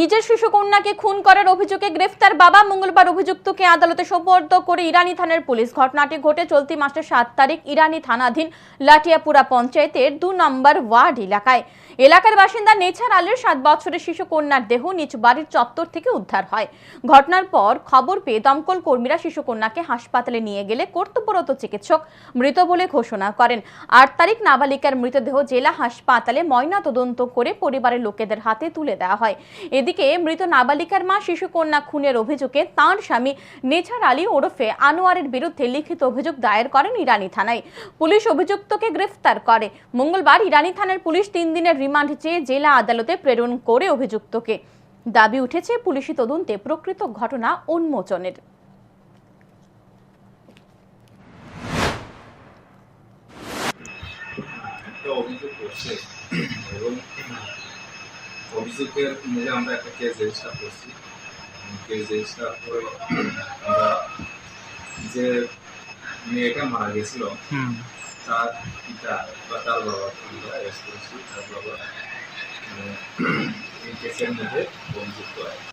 নিজের শিশু কন্যাকে খুন করার অভিযোগে গ্রেফতার বাবা মঙ্গলবার অভিযুক্তকে আদালতে সোপর্দ করে ইরানি থানার পুলিশ। ঘটনাটি ঘটে চলতি মাসের সাত তারিখ ইরানি থানাধীন লাটিয়াপুরা পঞ্চায়েতের দু নম্বর ওয়ার্ড এলাকায়। এলাকার বাসিন্দা নেছার আলের সাত বছরের শিশু কন্যার দেহ নিজ বাড়ির চত্বর থেকে উদ্ধার হয়। ঘটনার পর খবর পেয়ে দমকল কর্মীরা শিশু কন্যাকে হাসপাতালে নিয়ে গেলে কর্তব্যরত চিকিৎসক মৃত বলে ঘোষণা করেন। আট তারিখ নাবালিকার মৃতদেহ জেলা হাসপাতালে ময়না তদন্ত করে পরিবারের লোকেদের হাতে তুলে দেওয়া হয়। এদিকে মৃত নাবালিকার মা শিশু কন্যা খুনের অভিযোগে তাঁর স্বামী নেছার আলী ওরফে আনোয়ারের বিরুদ্ধে লিখিত অভিযোগ দায়ের করেন ইরানি থানায়। পুলিশ অভিযুক্তকে গ্রেফতার করে। মঙ্গলবার ইরানি থানার পুলিশ তিন দিনের রিমান্ড চেয়ে জেলা আদালতে প্রেরণ করে অভিযুক্তকে। দাবি উঠেছে, পুলিশি তদন্তে প্রকৃত ঘটনা উন্মোচনের। অভিযোগ করছে। অভিযোগের মিলে আমরা একটা কেস রেজিস্টার করছি। কেস রেজিস্টার করে আমরা যে মেয়েটা মারা গেছিল তার পিতা বা তার বাবা অ্যারেস্ট করেছি তার বাবা এই কেসের মধ্যে অভিযুক্ত আছে